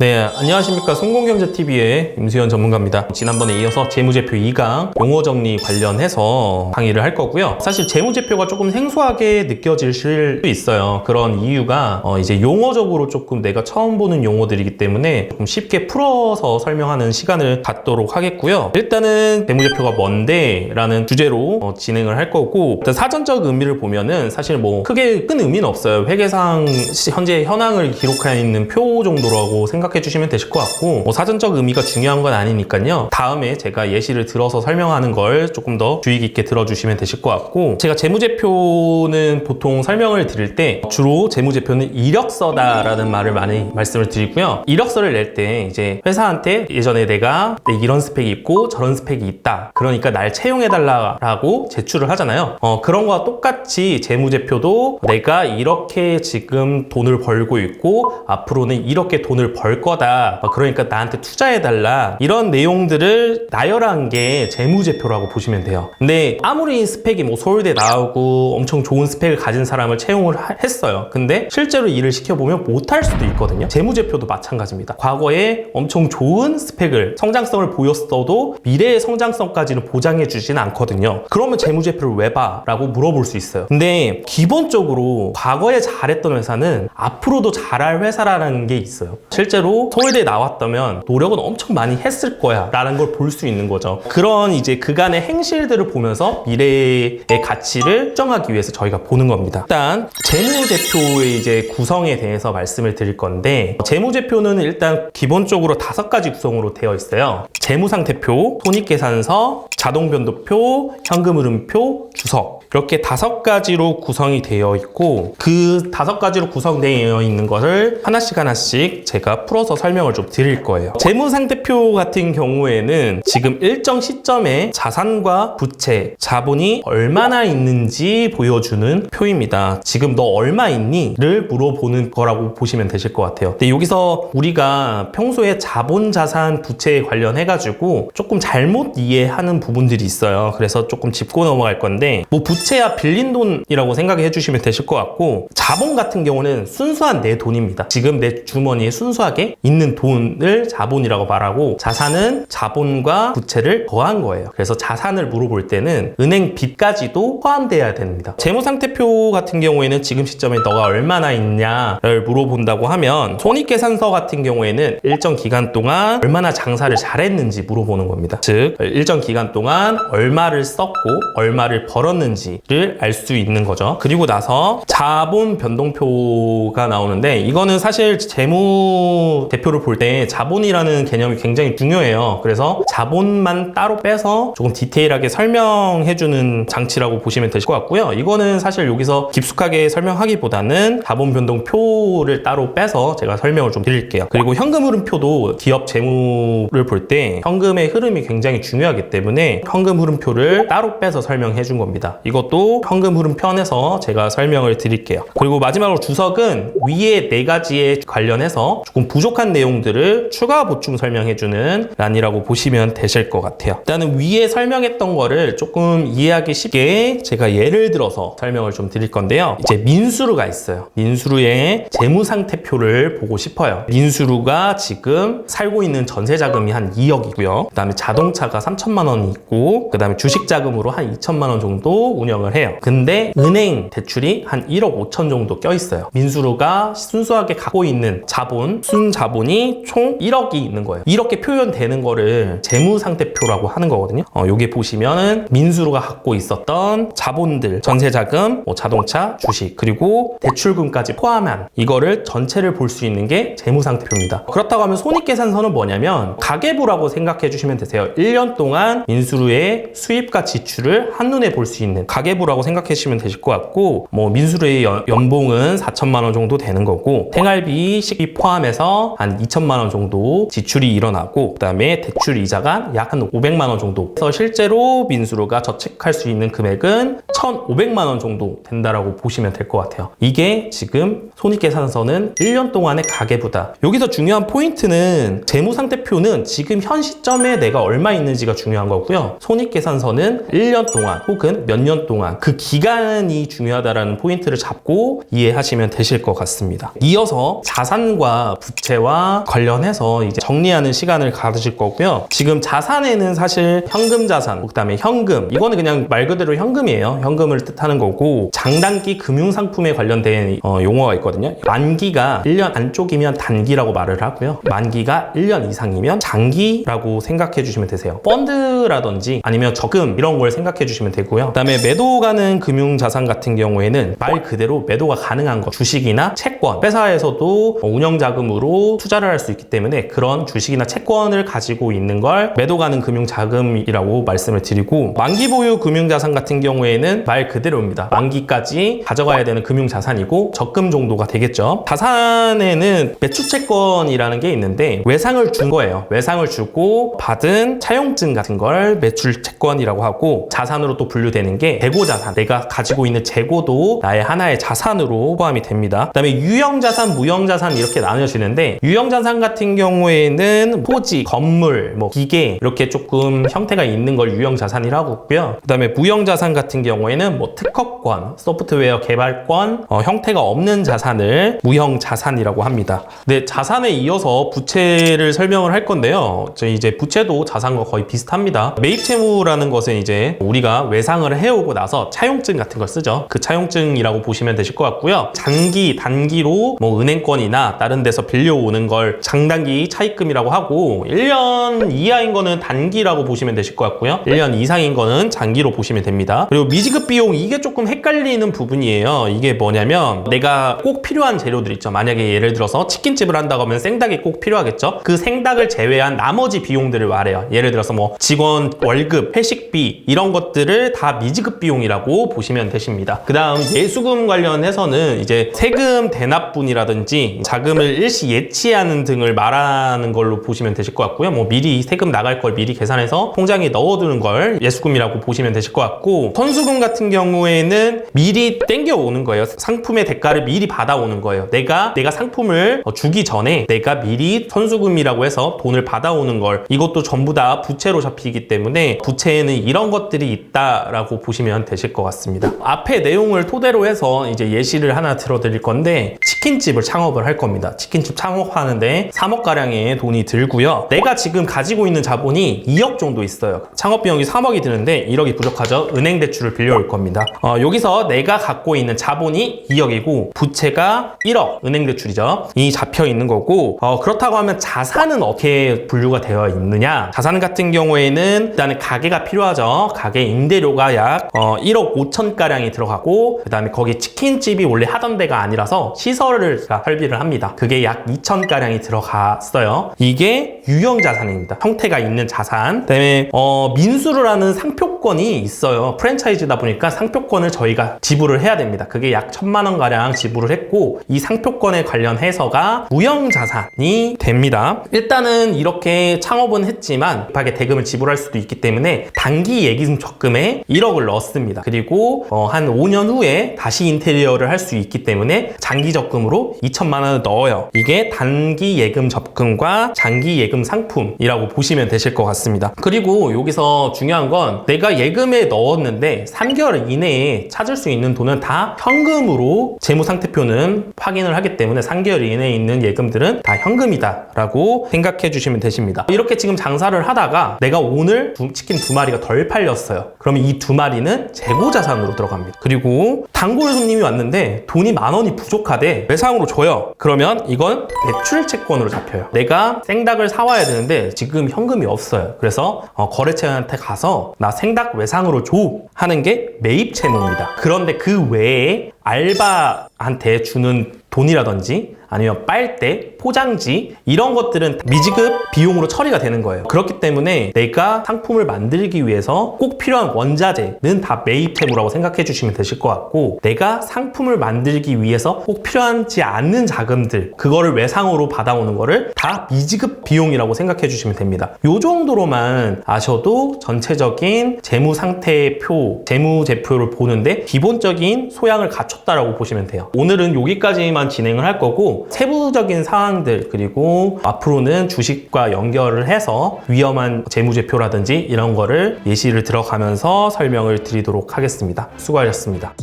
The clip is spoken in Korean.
네, 안녕하십니까. 성공경제TV의 임수현 전문가입니다. 지난번에 이어서 재무제표 2강 용어 정리 관련해서 강의를 할 거고요. 사실 재무제표가 조금 생소하게 느껴질 수 있어요. 그런 이유가 어, 이제 용어적으로 조금 내가 처음 보는 용어들이기 때문에 조금 쉽게 풀어서 설명하는 시간을 갖도록 하겠고요. 일단은 재무제표가 뭔데? 라는 주제로 어, 진행을 할 거고 일단 사전적 의미를 보면은 사실 뭐 크게 큰 의미는 없어요. 회계상 시- 현재 현황을 기록해 있는 표 정도라고 생각 해 주시면 되실 것 같고 뭐 사전적 의미가 중요한 건 아니니까요. 다음에 제가 예시를 들어서 설명하는 걸 조금 더 주의 깊게 들어주시면 되실 것 같고 제가 재무제표는 보통 설명을 드릴 때 주로 재무제표는 이력서다라는 말을 많이 말씀을 드리고요. 이력서를 낼 때 이제 회사한테 예전에 내가 네, 이런 스펙이 있고 저런 스펙이 있다. 그러니까 날 채용해달라고 제출을 하잖아요. 어, 그런 거와 똑같이 재무제표도 내가 이렇게 지금 돈을 벌고 있고 앞으로는 이렇게 돈을 벌 거다. 어, 그러니까 나한테 투자해달라. 이런 내용들을 나열한 게 재무제표라고 보시면 돼요. 근데 아무리 스펙이 뭐 서울대 나오고 엄청 좋은 스펙을 가진 사람을 채용을 하- 했어요. 근데 실제로 일을 시켜보면 못할 수도 있거든요. 재무제표도 마찬가지입니다. 과거에 엄청 좋은 스펙을, 성장성을 보였어도 미래의 성장성까지는 보장해 주진 않거든요. 그러면 재무제표를 왜 봐? 라고 물어볼 수 있어요. 근데 기본적으로 과거에 잘했던 회사는 앞으로도 잘할 회사라는 게 있어요. 실제로 서울대 나왔다면 노력은 엄청 많이 했을 거야 라는 걸 볼 수 있는 거죠. 그런 이제 그간의 행실들을 보면서 미래의 가치를 수정하기 위해서 저희가 보는 겁니다. 일단 재무제표의 이제 구성에 대해서 말씀을 드릴 건데 재무제표는 일단 기본적으로 다섯 가지 구성으로 되어 있어요. 재무상태표, 손익계산서, 자동변동표, 현금 흐름표, 주석 이렇게 다섯 가지로 구성이 되어 있고 그 다섯 가지로 구성되어 있는 것을 하나씩 하나씩 제가 풀어서 설명을 좀 드릴 거예요. 재무상태표 같은 경우에는 지금 일정 시점에 자산과 부채, 자본이 얼마나 있는지 보여주는 표입니다. 지금 너 얼마 있니?를 물어보는 거라고 보시면 되실 것 같아요. 근데 여기서 우리가 평소에 자본, 자산, 부채에 관련해가지고 조금 잘못 이해하는 부분 들이 있어요. 그래서 조금 짚고 넘어갈 건데 뭐 부채야 빌린 돈이라고 생각해 주시면 되실 것 같고 자본 같은 경우는 순수한 내 돈입니다. 지금 내 주머니에 순수하게 있는 돈을 자본이라고 말하고 자산은 자본과 부채를 더한 거예요. 그래서 자산을 물어볼 때는 은행 빚까지도 포함돼야 됩니다. 재무상태표 같은 경우에는 지금 시점에 너가 얼마나 있냐를 물어본다고 하면 손익계산서 같은 경우에는 일정 기간 동안 얼마나 장사를 잘했는지 물어보는 겁니다. 즉 일정 기간 동안 얼마를 썼고 얼마를 벌었는지를 알 수 있는 거죠. 그리고 나서 자본 변동표가 나오는데 이거는 사실 재무 대표를 볼 때 자본이라는 개념이 굉장히 중요해요. 그래서 자본만 따로 빼서 조금 디테일하게 설명해주는 장치라고 보시면 되실 것 같고요. 이거는 사실 여기서 깊숙하게 설명하기보다는 자본 변동표를 따로 빼서 제가 설명을 좀 드릴게요. 그리고 현금 흐름표도 기업 재무를 볼 때 현금의 흐름이 굉장히 중요하기 때문에 현금 흐름표를 따로 빼서 설명해 준 겁니다. 이것도 현금 흐름 편에서 제가 설명을 드릴게요. 그리고 마지막으로 주석은 위에 네 가지에 관련해서 조금 부족한 내용들을 추가 보충 설명해 주는 란이라고 보시면 되실 것 같아요. 일단은 위에 설명했던 거를 조금 이해하기 쉽게 제가 예를 들어서 설명을 좀 드릴 건데요. 이제 민수루가 있어요. 민수루의 재무 상태표를 보고 싶어요. 민수루가 지금 살고 있는 전세 자금이 한 2억이고요. 그 다음에 자동차가 3천만 원이 있고 그다음에 주식 자금으로 한 2천만 원 정도 운영을 해요. 근데 은행 대출이 한 1억 5천 정도 껴 있어요. 민수루가 순수하게 갖고 있는 자본, 순자본이 총 1억이 있는 거예요. 이렇게 표현되는 거를 재무 상태표라고 하는 거거든요. 어, 여기 보시면은 민수루가 갖고 있었던 자본들, 전세 자금, 뭐 자동차, 주식, 그리고 대출금까지 포함한 이거를 전체를 볼 수 있는 게 재무 상태표입니다. 그렇다고 하면 손익계산서는 뭐냐면 가계부라고 생각해 주시면 되세요. 1년 동안 민 수루의 수입과 지출을 한눈에 볼 수 있는 가계부라고 생각해 주시면 되실 것 같고 뭐 민수루의 연- 연봉은 4천만 원 정도 되는 거고 생활비, 식비 포함해서 한 2천만 원 정도 지출이 일어나고 그다음에 대출 이자가 약 한 500만 원 정도. 그래서 실제로 민수루가 저축할 수 있는 금액은 1,500만 원 정도 된다라고 보시면 될 것 같아요. 이게 지금 손익계산서는 1년 동안의 가계부다. 여기서 중요한 포인트는 재무상태표는 지금 현 시점에 내가 얼마 있는지가 중요한 거고요. 손익계산서는 1년 동안 혹은 몇 년 동안 그 기간이 중요하다라는 포인트를 잡고 이해하시면 되실 것 같습니다. 이어서 자산과 부채와 관련해서 이제 정리하는 시간을 가지실 거고요. 지금 자산에는 사실 현금 자산, 그다음에 현금 이거는 그냥 말 그대로 현금이에요. 현금을 뜻하는 거고 장단기 금융 상품에 관련된 어, 용어가 있거든요. 만기가 1년 안쪽이면 단기라고 말을 하고요. 만기가 1년 이상이면 장기라고 생각해 주시면 되세요. 펀드라든지 아니면 적금 이런 걸 생각해 주시면 되고요. 그다음에 매도 가는 금융 자산 같은 경우에는 말 그대로 매도가 가능한 거 주식이나 채권 회사에서도 운영 자금으로 투자를 할 수 있기 때문에 그런 주식이나 채권을 가지고 있는 걸 매도 가는 금융 자금이라고 말씀을 드리고 만기 보유 금융 자산 같은 경우에는 말 그대로입니다. 만기까지 가져가야 되는 금융 자산이고 적금 정도가 되겠죠. 자산에는 매출 채권이라는 게 있는데 외상을 준 거예요. 외상을 주고 받은 차용증 같은 걸 매출 채권이라고 하고 자산으로 또 분류되는 게 재고 자산. 내가 가지고 있는 재고도 나의 하나의 자산으로 포함이 됩니다. 그다음에 유형 자산, 무형 자산 이렇게 나뉘어지는데 유형 자산 같은 경우에는 토지, 건물, 뭐 기계 이렇게 조금 형태가 있는 걸 유형 자산이라고 하고요. 그다음에 무형 자산 같은 경우에는 뭐 특허권, 소프트웨어 개발권, 어, 형태가 없는 자산 을 무형 자산이라고 합니다. 근데 자산에 이어서 부채를 설명을 할 건데요. 저 이제 부채도 자산과 거의 비슷합니다. 매입 채무라는 것은 이제 우리가 외상을 해오고 나서 차용증 같은 걸 쓰죠. 그 차용증이라고 보시면 되실 것 같고요. 장기, 단기로 뭐 은행권이나 다른 데서 빌려오는 걸 장단기 차입금이라고 하고 1년 이하인 거는 단기라고 보시면 되실 것 같고요. 1년 이상인 거는 장기로 보시면 됩니다. 그리고 미지급 비용 이게 조금 헷갈리는 부분이에요. 이게 뭐냐면 내가 꼭 필요한 재료들 있죠. 만약에 예를 들어서 치킨집을 한다고 하면 생닭이 꼭 필요하겠죠. 그 생닭을 제외한 나머지 비용들을 말해요. 예를 들어서 뭐 직원 월급, 회식비 이런 것들을 다 미지급 비용이라고 보시면 되십니다. 그 다음 예수금 관련해서는 이제 세금 대납분이라든지 자금을 일시 예치하는 등을 말하는 걸로 보시면 되실 것 같고요. 뭐 미리 세금 나갈 걸 미리 계산해서 통장에 넣어두는 걸 예수금이라고 보시면 되실 것 같고 선수금 같은 경우에는 미리 땡겨오는 거예요. 상품의 대가를 미리 받 아오는 거예요. 내가 내가 상품을 어, 주기 전에 내가 미리 선수금이라고 해서 돈을 받아오는 걸 이것도 전부 다 부채로 잡히기 때문에 부채에는 이런 것들이 있다라고 보시면 되실 것 같습니다. 앞에 내용을 토대로 해서 이제 예시를 하나 들어드릴 건데 치킨집을 창업을 할 겁니다. 치킨집 창업하는데 3억 가량의 돈이 들고요. 내가 지금 가지고 있는 자본이 2억 정도 있어요. 창업 비용이 3억이 드는데 1억이 부족하죠. 은행 대출을 빌려올 겁니다. 어, 여기서 내가 갖고 있는 자본이 2억이고 부채 가 1억 은행 대출이죠. 이 잡혀 있는 거고 어, 그렇다고 하면 자산은 어떻게 분류가 되어 있느냐? 자산 같은 경우에는 일단은 가게가 필요하죠. 가게 임대료가 약 어, 1억 5천 가량이 들어가고 그다음에 거기 치킨집이 원래 하던 데가 아니라서 시설을 설비를 합니다. 그게 약 2천 가량이 들어갔어요. 이게 유형 자산입니다. 형태가 있는 자산. 그다음에 어, 민수를 하는 상표권이 있어요. 프랜차이즈다 보니까 상표권을 저희가 지불을 해야 됩니다. 그게 약 천만 원 가량 지불을 했고 이 상표권에 관련 해서가 무형 자산이 됩니다. 일단은 이렇게 창업은 했지만 급하게 대금을 지불할 수도 있기 때문에 단기 예금 적금에 1억을 넣었습니다. 그리고 어, 한 5년 후에 다시 인테리어를 할 수 있기 때문에 장기 적금으로 2천만 원을 넣어요. 이게 단기 예금 적금과 장기 예금 상품이라고 보시면 되실 것 같습니다. 그리고 여기서 중요한 건 내가 예금에 넣었는데 3개월 이내에 찾을 수 있는 돈은 다 현금으로 재무 상태표는 확인을 하기 때문에 3개월 이내에 있는 예금들은 다 현금이다 라고 생각해 주시면 되십니다. 이렇게 지금 장사를 하다가 내가 오늘 두- 치킨 두 마리가 덜 팔렸어요. 그러면 이 두 마리는 재고 자산으로 들어갑니다. 그리고 단골 손님이 왔는데 돈이 만 원이 부족하대 외상으로 줘요. 그러면 이건 대출 채권으로 잡혀요. 내가 생닭을 사와야 되는데 지금 현금이 없어요. 그래서 어, 거래처한테 가서 나 생닭 외상으로 줘 하는 게 매입 채무입니다. 그런데 그 외에 알바한테 주는 돈이라든지 아니면 빨대, 포장지 이런 것들은 미지급 비용으로 처리가 되는 거예요. 그렇기 때문에 내가 상품을 만들기 위해서 꼭 필요한 원자재는 다 매입템이라고 생각해 주시면 되실 것 같고 내가 상품을 만들기 위해서 꼭 필요하지 않는 자금들 그거를 외상으로 받아오는 거를 다 미지급 비용이라고 생각해 주시면 됩니다. 요 정도로만 아셔도 전체적인 재무 상태표, 재무 제표를 보는데 기본적인 소양을 갖추 맞췄다라고 보시면 돼요. 오늘은 여기까지 만 진행을 할 거고 세부적인 사항들 그리고 앞으로는 주식과 연결을 해서 위험한 재무제표라든지 이런 거를 예시를 들어가면서 설명을 드리도록 하겠습니다. 수고하셨습니다.